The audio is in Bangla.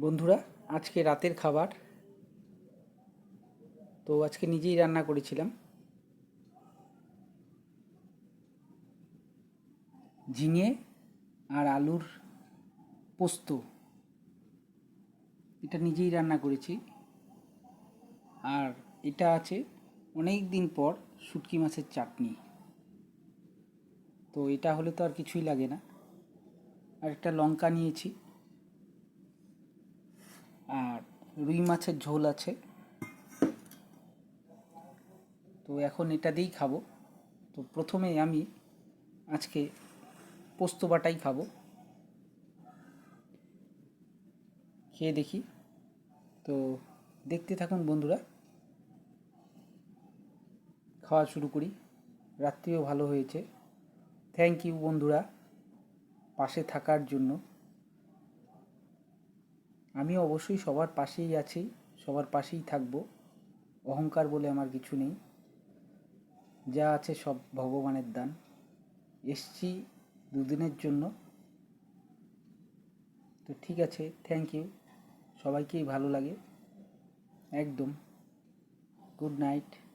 বন্ধুরা, আজকে রাতের খাবার। তো আজকে নিজেই রান্না করেছিলাম। ঝিঙে আর আলুর পোস্ত। এটা নিজেই রান্না করেছি। আর এটা আছে অনেক দিন পর শুটকি মাছের চাটনি। তো এটা হলে তো আর কিছুই লাগে না। আর একটা লঙ্কা নিয়েছি আর রুই মাছের ঝোল আছে। তো এখন এটা দিয়েই খাব। তো প্রথমে আমি আজকে পোস্ত বাটাই খাব। খেয়ে দেখি। তো দেখতে থাকুন বন্ধুরা। খাওয়া শুরু করি। রাত্রিও ভালো হয়েছে। থ্যাংক ইউ বন্ধুরা। পাশে থাকার জন্য। আমি অবশ্যই সবার পাশেই আছি, সবার পাশেই থাকব। অহংকার বলে আমার কিছু নেই। যা আছে সব ভগবানের দান। এসছি দুদিনের জন্য। তো ঠিক আছে থ্যাংক ইউ সবাইকেই ভালো লাগে। একদম। Good night